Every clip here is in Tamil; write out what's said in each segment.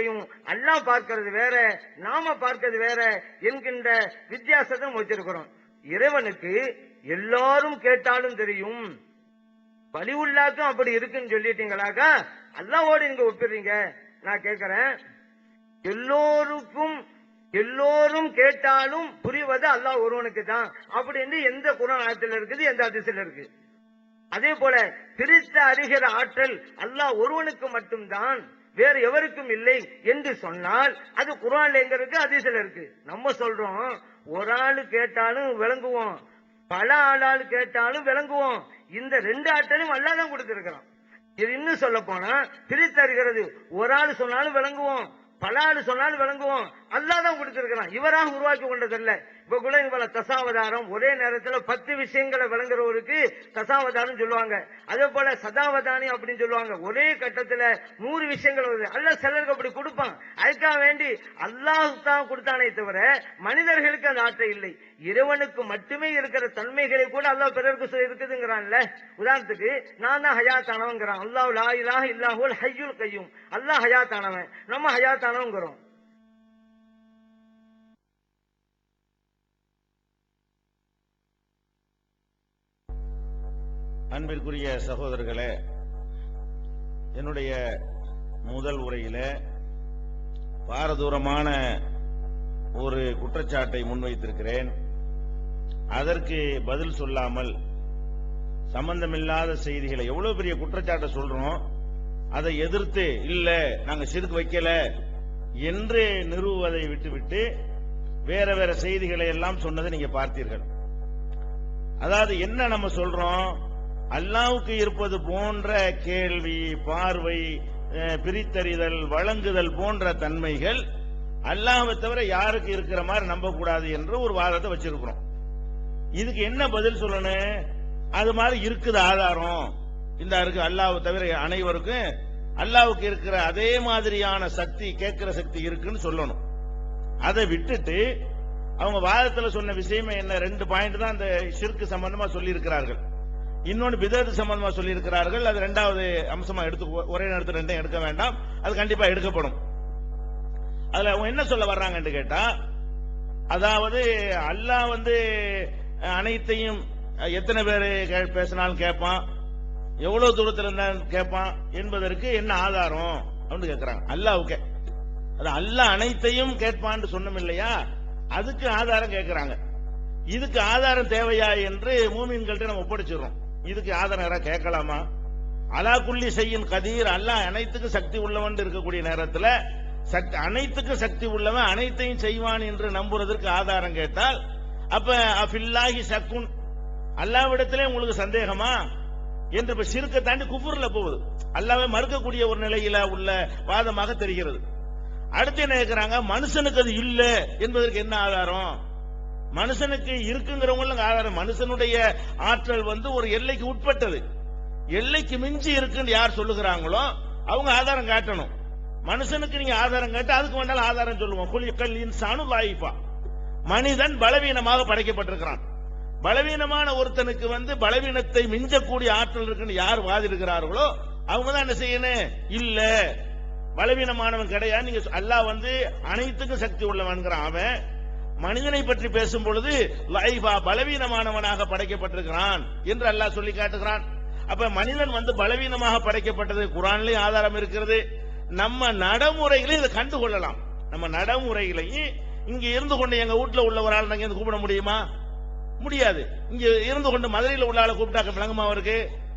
வாழ்க்கையும் அல்லாஹ் பார்க்கிறது வேற நாம பார்க்கிறது வேற என்கின்ற வித்தியாசத்தை வச்சிருக்கிறோம். இறைவனுக்கு எல்லாரும் கேட்டாலும் தெரியும். பலி உள்ளாக்கும் அப்படி இருக்குன்னு சொல்லிட்டீங்களாக்கா? அல்லாவோடு இங்க ஒப்பிடுறீங்க. நான் கேட்கிறேன். எல்லோருக்கும் எல்லோரும் கேட்டாலும் புரிவது அல்லாஹ் ஒருவனுக்கு தான். அப்படின்னு எந்த குரான் இருக்குது எந்த அதிசயில் இருக்கு? அதே போல பிரித்த அறிகிற ஆற்றல் அல்லாஹ் ஒருவனுக்கு மட்டும்தான். வேறு எவருக்கும் இல்லை என்று சொன்னால் அது குரான்ல எங்க இருக்கு. அதிசல இருக்கு நம்ம சொல்றோம் ஒரு ஆளு கேட்டாலும் விளங்குவோம் பல ஆளாள் கேட்டாலும் விளங்குவோம். இந்த ரெண்டு ஆற்றலும் அல்லாதான் கொடுத்திருக்கிறான். இது இன்னும் சொல்ல போனா பிரித்தருகிறது ஒரு ஆள் சொன்னாலும் விளங்குவோம் பல ஆள் சொன்னாலும் விளங்குவோம். அல்லாஹ் தான் கொடுத்திருக்கிறான். இவராக உருவாக்கி கொண்டதல்ல இப்ப கூட இவள தசாவதாரம் ஒரே நேரத்துல பத்து விஷயங்களை விளங்குறவருக்கு தசாவதாரம் சொல்லுவாங்க. அதே போல சதாவதானி அப்படின்னு சொல்லுவாங்க. ஒரே கட்டத்துல நூறு விஷயங்கள் வருது. அல்ல சிலருக்கு அப்படி கொடுப்பான். அதுக்காக வேண்டி அல்லாஹ் தான் கொடுத்தானே தவிர மனிதர்களுக்கு அந்த ஆற்றல் இல்லை. இறைவனுக்கு மட்டுமே இருக்கிற தன்மைகளை கூட அல்லாஹ் பிறருக்கு இருக்குதுங்கிறான்ல. உதாரணத்துக்கு நான் தான் ஹயாத்தானவங்கிறான். அல்லாஹ் லா இலாஹ இல்லாஹுல் ஹையுல் கையும். அல்லாஹ் ஹயாத்தானவன். நம்ம ஹயாத்தானவங்கிறோம். அன்பிற்குரிய சகோதரர்களே என்னுடைய முதல் உரையில பாரதூரமான ஒரு குற்றச்சாட்டை முன்வைத்திருக்கிறேன். அதற்கு பதில் சொல்லாமல் சம்பந்தமில்லாத செய்திகளை எவ்வளவு பெரிய குற்றச்சாட்டை சொல்றோம் அதை எதிர்த்து இல்ல நாங்க சிறுக்கு வைக்கல என்று நிறுவுவதை விட்டுவிட்டு வேற வேற செய்திகளை எல்லாம் சொன்னதை நீங்க பார்த்தீர்கள். அதாவது என்ன நம்ம சொல்றோம்? அல்லாவுக்கு இருப்பது போன்ற கேள்வி பார்வை பிரித்தறிதல் வழங்குதல் போன்ற தன்மைகள் அல்லாவை தவிர யாருக்கு இருக்கிற மாதிரி நம்பக்கூடாது என்று ஒரு வாதத்தை வச்சிருக்கிறோம். இதுக்கு என்ன பதில் சொல்லணும்? அது மாதிரி இருக்குது ஆதாரம். இந்த இருக்கு அல்லாவை தவிர அனைவருக்கும் அல்லாவுக்கு இருக்கிற அதே மாதிரியான சக்தி கேட்கிற சக்தி இருக்குன்னு சொல்லணும். அதை விட்டுட்டு அவங்க வாதத்தில் சொன்ன விஷயமே என்ன? ரெண்டு பாயிண்ட் தான் அந்த ஷிர்க்கு சம்பந்தமா சொல்லி இருக்கிறார்கள் இன்னொன்னு விதத்து சம்பந்தமா சொல்லி இருக்கிறார்கள் அது ரெண்டாவது அம்சமா எடுத்து ஒரே நேரத்தில் ரெண்டையும் எடுக்க வேண்டாம். அது கண்டிப்பா எடுக்கப்படும். அதுல அவங்க என்ன சொல்ல வர்றாங்கன்னு கேட்டா அதாவது அல்லாஹ் வந்து அனைத்தையும் எத்தனை பேர் பேசினாலும் கேட்பான் எவ்வளவு தூரத்தில் இருந்தாலும் கேட்பான் என்பதற்கு என்ன ஆதாரம் அப்படின்னு கேட்கிறாங்க அல்லாவுக்கே அது அல்லாஹ் அனைத்தையும் கேட்பான்னு சொன்னோம் இல்லையா? அதுக்கு ஆதாரம் கேட்கிறாங்க இதுக்கு ஆதாரம் தேவையா என்று மூமின்கள்ட்ட நம்ம ஒப்படைச்சிடுறோம். இதுக்கு ஆதாரம் கேட்கலாமா? அலா குள்ளி செய்யும் கதீர் அல்லாஹ் அனைத்துக்கும் சக்தி உள்ளவன் இருக்கக்கூடிய நேரத்தில் சக்தி அனைத்துக்கும் சக்தி உள்ளவன் அனைத்தையும் செய்வான் என்று நம்புறதற்கு ஆதாரம் கேட்டால் அப்ப அஃபில்லாஹி சக்குன் அல்லாவிடத்திலே உங்களுக்கு சந்தேகமா? என்று இப்ப சிறுக்க தாண்டி குஃபுர்ல போகுது. அல்லாவே மறுக்கக்கூடிய ஒரு நிலையில உள்ள வாதமாக தெரிகிறது. அடுத்து என்ன கேட்கிறாங்க மனுஷனுக்கு அது இல்லை என்பதற்கு என்ன ஆதாரம்? மனுஷனுக்கு இருக்குங்கிறவங்களும் ஆதாரம் மனுஷனுடைய ஆற்றல் வந்து ஒரு எல்லைக்கு உட்பட்டது. எல்லைக்கு மிஞ்சி இருக்குன்னு யார் சொல்லுகிறாங்களோ அவங்க ஆதாரம் காட்டணும். மனுஷனுக்கு நீங்க ஆதாரம் கேட்டு அதுக்கு வேண்டாலும் ஆதாரம் சொல்லுவோம். குலிக்கல் இன்சானு லாயிஃபா. மனிதன் பலவீனமாக படைக்கப்பட்டிருக்கிறான். பலவீனமான ஒருத்தனுக்கு வந்து பலவீனத்தை மிஞ்சக்கூடிய ஆற்றல் இருக்குன்னு யார் வாதிடுகிறார்களோ அவங்க தான் என்ன செய்யணும்? இல்ல. பலவீனமானவன் கிடையாது. நீங்க அல்லாஹ் வந்து அனைத்துக்கும் சக்தி உள்ளவன்கிறான். அவன் மனிதனை பற்றி பேசும் பொழுது லைஃபா பலவீனமானவனாக படைக்கப்பட்டிருக்கிறான் என்று அல்லாஹ் சொல்லி காட்டுகிறான். அப்ப மனிதன் வந்து பலவீனமாக படைக்கப்பட்டது குரான்லயும் ஆதாரம் இருக்கிறது. நம்ம நடைமுறைகளையும் இதை கண்டு கொள்ளலாம் நம்ம நடைமுறைகளையும் இங்க இருந்து கொண்டு எங்க வீட்டுல உள்ள ஒரு ஆள் நாங்க இருந்து கூப்பிட முடியுமா? முடியாது. இங்க இருந்து கொண்டு மதுரையில் உள்ள ஆளை கூப்பிட்டா விளங்குமா அவருக்கு?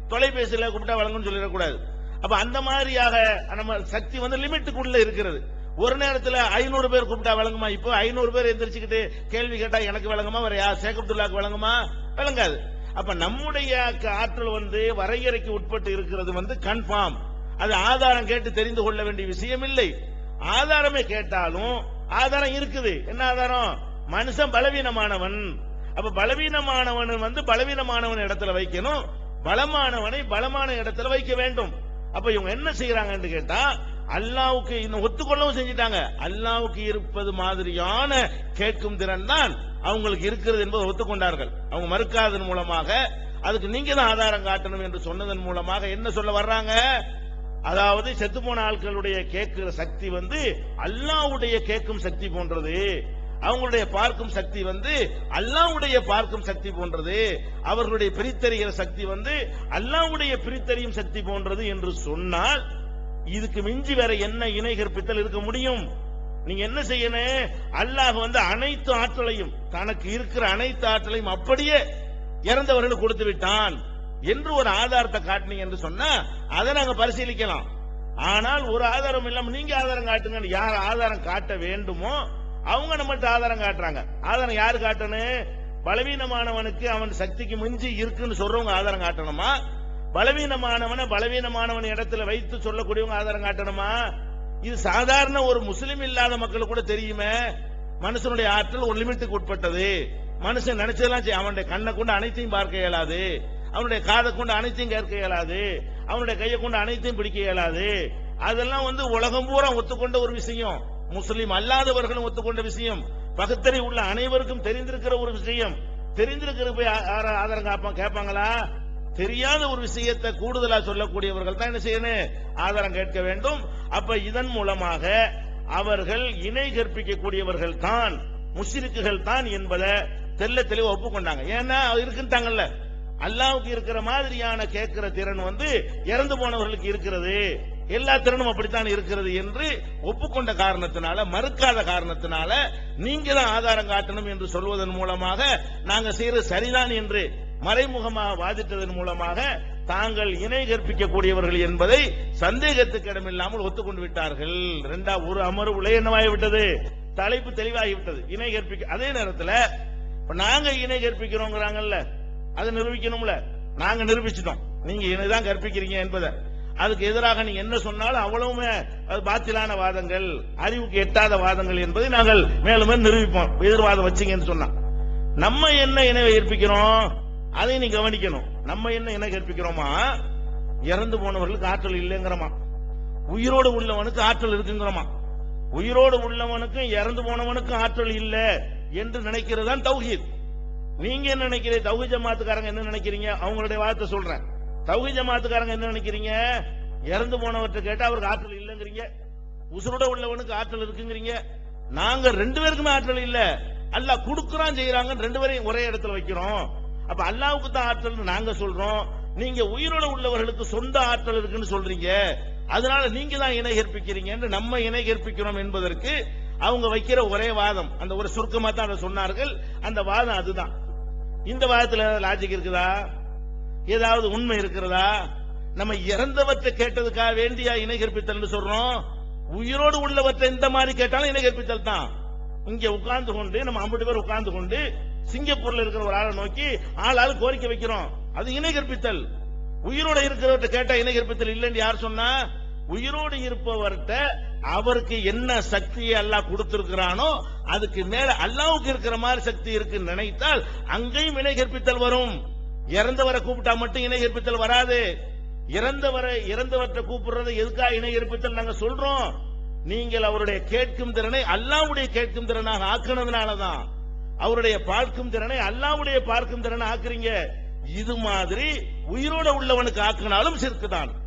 தொலைபேசியில கூப்பிட்டா வழங்கும்னு சொல்லிடக்கூடாது. அப்ப அந்த மாதிரியாக நம்ம சக்தி வந்து லிமிட்டுக்குள்ள இருக்கிறது. ஒரு நேரத்தில் ஐநூறு பேர் கூப்பிட்டா விளங்குமா? இப்போ ஐநூறு பேர் எந்திரிச்சுக்கிட்டு கேள்வி கேட்டா எனக்கு விளங்குமா? வேற யார்? சேகப்துல்லாக்கு விளங்குமா? விளங்காது. அப்ப நம்முடைய க- ஆற்றல் வந்து வரையறைக்கு உட்பட்டு இருக்கிறது வந்து கன்ஃபார்ம் அது ஆதாரம் கேட்டு தெரிந்து கொள்ள வேண்டிய விஷயம் இல்லை. ஆதாரமே கேட்டாலும் ஆதாரம் இருக்குது. என்ன ஆதாரம்? மனுஷன் பலவீனமானவன். அப்ப பலவீனமானவன் வந்து பலவீனமானவன் இடத்துல வைக்கணும். பலமானவனை பலமான இடத்துல வைக்க வேண்டும். அப்ப இவங்க என்ன செய்யறாங்கன்னு கேட்டா அல்லாவுக்கு இன்னும் ஒத்துக்கொள்ளவும் செஞ்சிட்டாங்க. அல்லாவுக்கு இருப்பது மாதிரியான கேட்கும் திறன் தான் அவங்களுக்கு இருக்கிறது என்பதை ஒத்துக்கொண்டார்கள். அவங்க மறுக்காததன் மூலமாக அதுக்கு நீங்க தான் ஆதாரம் காட்டணும் என்று சொன்னதன் மூலமாக என்ன சொல்ல வர்றாங்க? அதாவது செத்து போன ஆட்களுடைய கேட்கிற சக்தி வந்து அல்லாவுடைய கேட்கும் சக்தி போன்றது. அவங்களுடைய பார்க்கும் சக்தி வந்து அல்லாஹ்வுடைய பார்க்கும் சக்தி போன்றது. அவர்களுடைய பிரித்தறிகிற சக்தி வந்து அல்லாவுடைய பிரித்தறியும் சக்தி போன்றது என்று சொன்னால் இதுக்கு மிஞ்சி வேற என்ன இணை கற்பித்தல் இருக்க முடியும்? நீங்க என்ன செய்யணும்? அல்லாஹ் வந்து அனைத்து ஆற்றலையும் தனக்கு இருக்கிற அனைத்து ஆற்றலையும் அப்படியே இறந்தவர்களுக்கு கொடுத்து விட்டான். என்று ஒரு ஆதாரத்தை காட்டினீங்க என்று சொன்னா அதை நாங்க பரிசீலிக்கலாம். ஆனால் ஒரு ஆதாரம் இல்லாம நீங்க ஆதாரம் காட்டுங்க யார் ஆதாரம் காட்ட வேண்டுமோ அவங்க நம்மகிட்ட ஆதாரம் காட்டுறாங்க. ஆதாரம் யாரு காட்டணும்? பலவீனமானவனுக்கு அவன் சக்திக்கு மிஞ்சி இருக்குன்னு சொல்றவங்க ஆதாரம் காட்டணுமா? பலவீனமானவனை பலவீனமானவன் இடத்துல வைத்து சொல்லக்கூடியவங்க ஆதாரம் காட்டணுமா? இது சாதாரண ஒரு முஸ்லிம் இல்லாத மக்களுக்கு கூட தெரியுமே. மனுஷனுடைய ஆற்றல் ஒரு லிமிட்டுக்கு உட்பட்டது. மனுஷன் நினைச்சதெல்லாம் செய்ய அவனுடைய கண்ணை கொண்டு அனைத்தையும் பார்க்க இயலாது. அவனுடைய காதை கொண்டு அனைத்தையும் கேட்க இயலாது. அவனுடைய கையை கொண்டு அனைத்தையும் பிடிக்க இயலாது. அதெல்லாம் வந்து உலகம் பூரா ஒத்துக்கொண்ட ஒரு விஷயம். முஸ்லிம் அல்லாதவர்களும் ஒத்துக்கொண்ட விஷயம். பகுத்தறி உள்ள அனைவருக்கும் தெரிந்திருக்கிற ஒரு விஷயம். தெரிந்திருக்கிற போய் ஆ- ஆதாரம் கேட்பாங்களா? தெரியாத ஒரு விஷயத்தை கூடுதலா சொல்லக்கூடியவர்கள் தான் என்ன செய்யணும்? ஆதாரம் கேட்க வேண்டும். அப்ப இதன் மூலமாக அவர்கள் இணை கற்பிக்கக்கூடியவர்கள் தான் முஷிருக்குகள் தான் என்பதை தெல்ல தெளிவு ஒப்புக்கொண்டாங்க. ஏன்னா இருக்குன்ட்டாங்கல்ல. அல்லாவுக்கு இருக்கிற மாதிரியான கேட்கிற திறன் வந்து இறந்து போனவர்களுக்கு இருக்கிறது. எல்லா திறனும் அப்படித்தான் இருக்கிறது என்று ஒப்புக்கொண்ட காரணத்தினால மறுக்காத காரணத்தினால நீங்க தான் ஆதாரம் காட்டணும் என்று சொல்வதன் மூலமாக நாங்க செய்யறது சரிதான் என்று மறைமுகமாக வாதிட்டதன் மூலமாக தாங்கள் இணை கற்பிக்க கூடியவர்கள் என்பதை சந்தேகத்துக்கு இடமில்லாமல் ஒத்துக்கொண்டு விட்டார்கள். ரெண்டா ஒரு அமர்வுல என்னவாகிவிட்டது? தலைப்பு தெளிவாகிவிட்டது. இணை கற்பிக்க அதே நேரத்தில் இப்ப நாங்க இணை கற்பிக்கிறோங்கிறாங்கல்ல அதை நிரூபிக்கணும்ல? நாங்க நிரூபிச்சிட்டோம். நீங்க இணைதான் கற்பிக்கிறீங்க என்பதை. அதுக்கு எதிராக நீங்க என்ன சொன்னாலும் அவ்வளவுமே அது பாத்திலான வாதங்கள் அறிவுக்கு எட்டாத வாதங்கள் என்பதை நாங்கள் மேலும் நிரூபிப்போம். எதிர்வாதம் வச்சீங்கன்னு சொன்னா. நம்ம என்ன இணை ஏற்பிக்கிறோம் அதை நீ கவனிக்கணும். நம்ம என்ன என்ன கற்பிக்கிறோமா? இறந்து போனவர்களுக்கு ஆற்றல் இல்லைங்கிறோமா? உயிரோடு உள்ளவனுக்கு ஆற்றல் இருக்குங்கிறோமா? உயிரோடு உள்ளவனுக்கும் இறந்து போனவனுக்கும் ஆற்றல் இல்லை என்று நினைக்கிறது தான் தௌஹீத். நீங்க என்ன நினைக்கிறீங்க? தௌஹி ஜமாத்துக்காரங்க என்ன நினைக்கிறீங்க? அவங்களுடைய வார்த்தை சொல்றேன். தௌஹி ஜமாத்துக்காரங்க என்ன நினைக்கிறீங்க? இறந்து போனவற்றை கேட்டா அவருக்கு ஆற்றல் இல்லைங்கிறீங்க. உசுரோட உள்ளவனுக்கு ஆற்றல் இருக்குங்கிறீங்க. நாங்க ரெண்டு பேருக்குமே ஆற்றல் இல்ல. அல்ல குடுக்கறான் செய்யறாங்க ரெண்டு பேரையும் ஒரே இடத்துல வைக்கிறோம். அப்ப அல்லாவுக்கு தான் ஆற்றல் நாங்க சொல்றோம். நீங்க உயிரோட உள்ளவர்களுக்கு சொந்த ஆற்றல் இருக்குன்னு சொல்றீங்க. அதனால நீங்க தான் இணை கற்பிக்கிறீங்க நம்ம இணை கற்பிக்கிறோம் என்பதற்கு அவங்க வைக்கிற ஒரே வாதம். அந்த ஒரு சுருக்கமா தான் அதை சொன்னார்கள். அந்த வாதம் அதுதான். இந்த வாதத்துல லாஜிக் இருக்குதா? ஏதாவது உண்மை இருக்கிறதா? நம்ம இறந்தவற்றை கேட்டதுக்காக வேண்டியா இணை கற்பித்தல் சொல்றோம்? உயிரோடு உள்ளவற்றை இந்த மாதிரி கேட்டாலும் இணை கற்பித்தல் தான். இங்க உட்கார்ந்து கொண்டு நம்ம ஐம்பது பேர் உட்கார்ந்து கொண்டு சிங்கப்பூர்ல இருக்கிற ஒரு ஆளை நோக்கி ஆள் ஆள் கோரிக்கை வைக்கிறோம். அது இணை கற்பித்தல் உயிரோட இருக்கிறவர்கிட்ட கேட்டா இணை கற்பித்தல் இல்லைன்னு யார் சொன்னா உயிரோடு இருப்பவர்கிட்ட அவருக்கு என்ன சக்தியை அல்லாஹ் கொடுத்திருக்கிறானோ அதுக்கு மேல அல்லாவுக்கு இருக்கிற மாதிரி சக்தி இருக்குன்னு நினைத்தால் அங்கேயும் இணை கற்பித்தல் வரும். இறந்தவரை கூப்பிட்டா மட்டும் இணை கற்பித்தல் வராது. இறந்தவரை இறந்தவற்றை கூப்பிடுறது எதுக்காக இணை கற்பித்தல் நாங்க சொல்றோம்? நீங்கள் அவருடைய கேட்கும் திறனை அல்லாவுடைய கேட்கும் திறனாக ஆக்குனதுனாலதான். அவருடைய பார்க்கும் திறனை அல்லாவுடைய பார்க்கும் திறனை ஆக்குறீங்க. இது மாதிரி உயிரோட உள்ளவனுக்கு ஆக்குனாலும் சிறுக்குதான்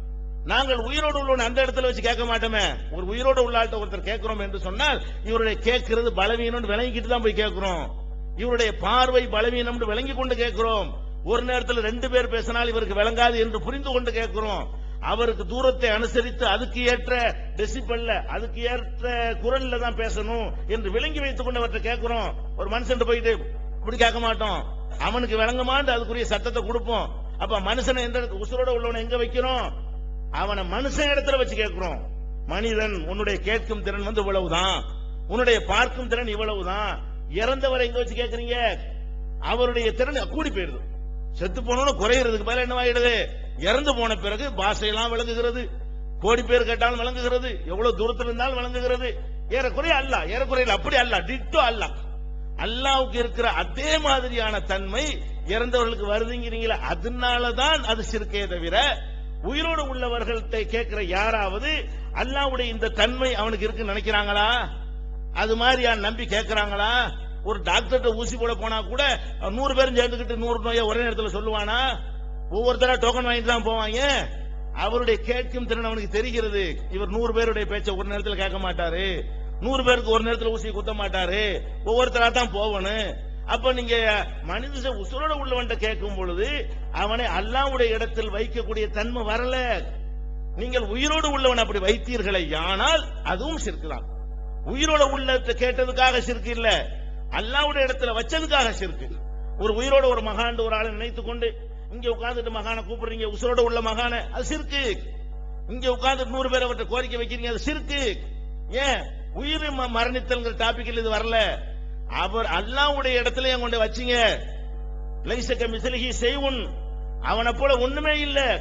நாங்கள் உயிரோடு உள்ளவன் அந்த இடத்துல வச்சு கேட்க மாட்டோமே. ஒரு உயிரோடு உள்ளாட்ட ஒருத்தர் கேட்கிறோம் என்று சொன்னால் இவருடைய கேட்கிறது பலவீனம்னு விளங்கிட்டு தான் போய் கேட்கிறோம். இவருடைய பார்வை பலவீனம் விளங்கி கொண்டு கேட்கிறோம். ஒரு நேரத்தில் ரெண்டு பேர் பேசினால் இவருக்கு விளங்காது என்று புரிந்து கொண்டு கேட்கிறோம். அவருக்கு தூரத்தை அனுசரித்து அதுக்கு ஏற்ற டெசிபல்ல அதுக்கு ஏற்ற குரல்ல தான் பேசணும் என்று விளங்கி வைத்துக் கொண்டு கேட்கிறோம். ஒரு மனுஷன் போயிட்டு இப்படி கேட்க மாட்டோம். அவனுக்கு விளங்கமாண்டு அதுக்குரிய சட்டத்தை கொடுப்போம். அப்ப மனுஷனை எந்த இடத்துக்கு உசுரோட உள்ளவனை எங்க வைக்கிறோம்? அவனை மனுஷன் இடத்துல வச்சு கேட்கிறோம். மனிதன் உன்னுடைய கேட்கும் திறன் வந்து இவ்வளவுதான். உன்னுடைய பார்க்கும் திறன் இவ்வளவுதான். இறந்தவரை எங்க வச்சு கேட்கறீங்க? அவருடைய திறன் கூடி போயிருது செத்து போனோன்னு குறையிறதுக்கு என்ன என்னவாயிடுது? இறந்து போன பிறகு பாஷையெல்லாம் விளங்குகிறது. கோடி பேர் கேட்டாலும் விளங்குகிறது. எவ்வளவு தூரத்தில் இருந்தாலும் விளங்குகிறது. ஏறக்குறைய அல்ல ஏறக்குறையில் அப்படி அல்ல டிட்டோ அல்ல. அல்லாவுக்கு இருக்கிற அதே மாதிரியான தன்மை இறந்தவர்களுக்கு வருதுங்கிறீங்களா அதனாலதான் அது சிறுக்கே தவிர உயிரோடு உள்ளவர்கள்ட்ட கேட்கிற யாராவது அல்லாவுடைய இந்த தன்மை அவனுக்கு இருக்குன்னு நினைக்கிறாங்களா? அது மாதிரியான நம்பி கேட்கிறாங்களா? ஒரு டாக்டர்கிட்ட ஊசி போட போனா கூட நூறு பேரும் சேர்ந்துக்கிட்டு நூறு நோயை ஒரே நேரத்தில் சொல்லுவானா? ஒவ்வொருத்தரா டோக்கன் வாங்கிட்டு தான் போவாங்க. அவருடைய கேட்கும் திறன் அவனுக்கு தெரிகிறது. இவர் நூறு பேருடைய பேச்ச ஒரு நேரத்துல கேட்க மாட்டாரு. நூறு பேருக்கு ஒரு நேரத்துல ஊசி குத்த மாட்டாரு. ஒவ்வொருத்தரா தான் போவணும் அப்ப நீங்க மனித உசுரோட உள்ளவன்ட்ட கேட்கும் பொழுது அவனை அல்லாவுடைய இடத்தில் வைக்கக்கூடிய தன்மை வரல. நீங்கள் உயிரோடு உள்ளவன் அப்படி வைத்தீர்களே ஆனால் அதுவும் சிறுக்குதான் உயிரோட உள்ள கேட்டதுக்காக சிறுக்கு இல்ல. அல்லாவுடைய இடத்துல வச்சதுக்காக சிறுக்கு ஒரு உயிரோட ஒரு மகாண்டு ஒரு ஆளை நினைத்துக் கொண்டு இங்க உட்கார்ந்துட்டு மகானை கூப்பிடுறீங்க. உசுரோட உள்ள மகான. அது சிறுக்கு. இங்க உட்கார்ந்து நூறு பேர் அவர்கிட்ட கோரிக்கை வைக்கிறீங்க. அது சிறுக்கு. ஏன்? உயிர் ம- மரணித்தல்ங்கிற டாபிக்ல இது வரல. அவர் அல்லாவுடைய இடத்துல கொண்டு வச்சீங்க. லைச கமிசலிஹி செய்வன். அவனை போல ஒண்ணுமே இல்ல.